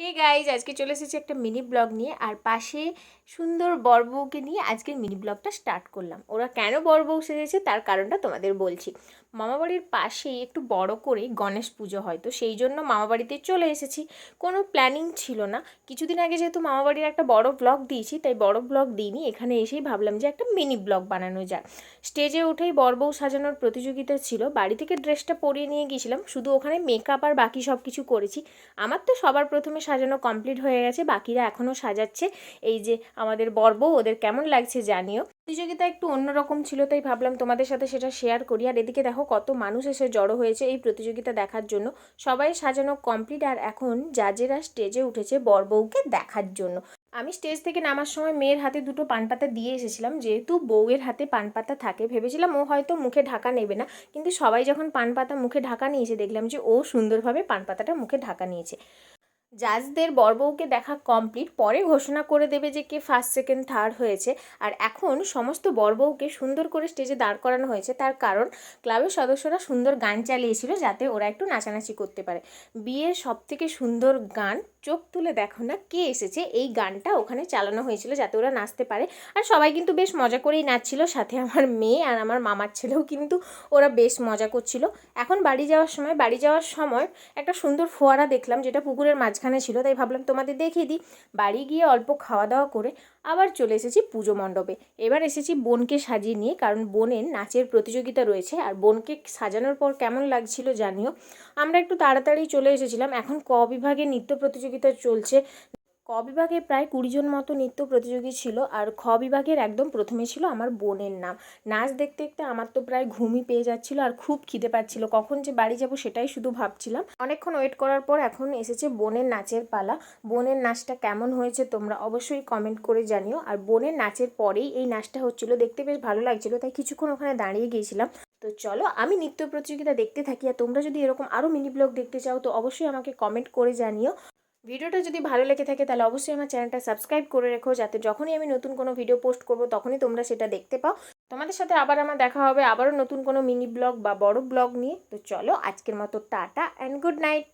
Hey guys আজকে চলে এসেছি একটা মিনি ব্লগ নিয়ে, আর পাশে সুন্দর বউকে নিয়ে আজকের মিনি ব্লগটা স্টার্ট করলাম। ওরা কেন বউ সেজেছে তার কারণটা তোমাদের বলছি। মামাবাড়ির পাশেই একটু বড় করে গণেশ পুজো হয়, তো সেই জন্য মামাবাড়িতে চলে এসেছি। কোনো প্ল্যানিং ছিল না। কিছুদিন আগে যেহেতু মামাবাড়ির একটা বড় ব্লগ দিয়েছি, তাই বড় ব্লগ দিইনি। এখানে এসেই ভাবলাম যে একটা মিনি ব্লগ বানানো যায় স্টেজে উঠেই বউ সাজানোর প্রতিযোগিতা ছিল। বাড়ি থেকে ড্রেসটা পরিয়ে নিয়ে গিয়েছিলাম। শুধু ওখানে মেকআপ আর বাকি সব কিছু করেছি। আমার তো সবার প্রথমে সাজানো কমপ্লিট হয়ে গেছে, বাকিরা এখনও সাজাচ্ছে। এই যে আমাদের বর্ব, ওদের কেমন লাগছে জানিও। প্রতিযোগিতা একটু অন্যরকম ছিল, তাই ভাবলাম তোমাদের সাথে সেটা শেয়ার করি। আর এদিকে দেখো কত মানুষ এসে জড়ো হয়েছে এই প্রতিযোগিতা দেখার জন্য। সবাই সাজানো কমপ্লিট আর এখন জাজেরা স্টেজে উঠেছে বরবউকে দেখার জন্য। আমি স্টেজ থেকে নামার সময় মেয়ের হাতে দুটো পান পাতা দিয়ে এসেছিলাম। যেহেতু বউয়ের হাতে পান পাতা থাকে, ভেবেছিলাম ও হয়তো মুখে ঢাকা নেবে না। কিন্তু সবাই যখন পান পাতা মুখে ঢাকা নিয়েছে, দেখলাম যে ও সুন্দরভাবে পান পাতাটা মুখে ঢাকা নিয়েছে। জাজদের বরবউকে দেখা কমপ্লিট পরে ঘোষণা করে দেবে যে কে ফার্স্ট সেকেন্ড থার্ড হয়েছে। আর এখন সমস্ত বরবউকে সুন্দর করে স্টেজে দাঁড় করানো হয়েছে। তার কারণ ক্লাবের সদস্যরা সুন্দর গান চালিয়েছিল যাতে ওরা একটু নাচানাচি করতে পারে। বিয়ের সব থেকে সুন্দর গান, চোখ তুলে দেখো না কে এসেছে, এই গানটা ওখানে চালানো হয়েছিল যাতে ওরা নাচতে পারে। আর সবাই কিন্তু বেশ মজা করেই নাচছিল, সাথে আমার মেয়ে আর আমার মামার ছেলেও কিন্তু ওরা বেশ মজা করছিল। এখন বাড়ি যাওয়ার সময়, বাড়ি যাওয়ার সময় একটা সুন্দর ফোয়ারা দেখলাম, যেটা পুকুরের মাঝখানে ছিল, তাই ভাবলাম তোমাদের দেখিয়ে দিই। বাড়ি গিয়ে অল্প খাওয়া দাওয়া করে আবার চলে এসেছি পুজো মণ্ডপে। এবার এসেছি বোনকে সাজিয়ে নিয়ে, কারণ বোনের নাচের প্রতিযোগিতা রয়েছে, আর বোনকে সাজানোর পর কেমন লাগছিল জানিও। আমরা একটু তাড়াতাড়ি চলে এসেছিলাম, এখন ক বিভাগে নৃত্য প্রতিযোগিতা চলছে ক বিভাগে প্রায় কুড়ি জন মতো নৃত্য প্রতিযোগী ছিল আর খ বিভাগের একদম প্রথমে ছিল আমার বোনের নাম। নাচ দেখতে দেখতে আমার তো প্রায় ঘুমই পেয়ে যাচ্ছিল আর খুব খিদে পাচ্ছিল। কখন যে বাড়ি যাব সেটাই শুধু ভাবছিলাম। অনেকক্ষণ ওয়েট করার পর এখন এসেছে বোনের নাচের পালা। বোনের নাচটা কেমন হয়েছে তোমরা অবশ্যই কমেন্ট করে জানিও। আর বোনের নাচের পরেই এই নাচটা হচ্ছিল। দেখতে বেশ ভালো লাগছিল, তাই কিছুক্ষণ ওখানে দাঁড়িয়ে গিয়েছিলাম। তো চলো, আমি নৃত্য প্রতিযোগিতা দেখতে থাকি। আর তোমরা যদি এরকম আরও মিনি ব্লগ দেখতে চাও, তো অবশ্যই আমাকে কমেন্ট করে জানিও। ভিডিওটা যদি ভালো লেগে থাকে তাহলে অবশ্যই আমার চ্যানেলটা সাবস্ক্রাইব করে রেখো, যাতে যখনই আমি নতুন কোনো ভিডিও পোস্ট করব তখনই তোমরা সেটা দেখতে পাও। তোমাদের সাথে আবার আমার দেখা হবে, আবারও নতুন কোনো মিনি ব্লগ বা বড় ব্লগ নিয়ে। তো চলো আজকের মতো টাটা অ্যান্ড গুড নাইট